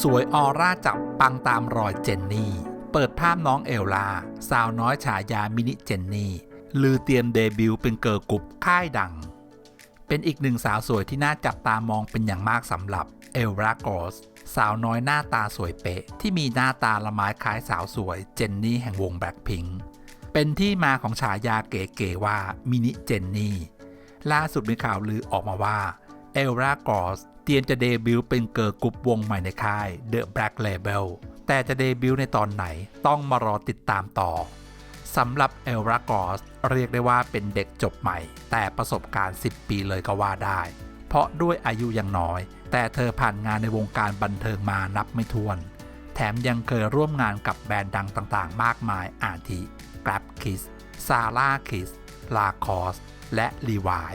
สวยออร่าจับปังตามรอยเจนนี่ เปิดภาพน้องเอลลา สาวน้อยฉายามินิเจนนี่ ลือเตรียมเดบิวต์เป็นเกิร์ลกรุ๊ปค่ายดัง เป็นอีกหนึ่งสาวสวยที่น่าจับตามองเป็นอย่างมากสำหรับเอลลากอสสาวน้อยหน้าตาสวยเป๊ะ ที่มีหน้าตาละไม้คล้ายสาวสวยเจนนี่แห่งวงแบล็คพิงค์เป็นที่มาของฉายาเก๋ๆว่ามินิเจนนี่ล่าสุดมีข่าวลือออกมาว่า เอลลากอสเตรียมจะเดบิวต์เป็นเกิร์ลกรุ๊ปวงใหม่ในค่าย The Black Label แต่จะเดบิวต์ในตอนไหนต้องมารอติดตามต่อสำหรับเอลรากอสเรียกได้ว่าเป็นเด็กจบใหม่ แต่ประสบการณ์ 10 ปีเลยก็ว่าได้ เพราะด้วยอายุยังน้อย แต่เธอผ่านงานในวงการบันเทิงมานับไม่ถ้วน แถมยังเคยร่วมงานกับแบรนด์ดังต่างๆ มากมายอาทิ g r a b Kiss s a r a Kiss l a c o s และ Levi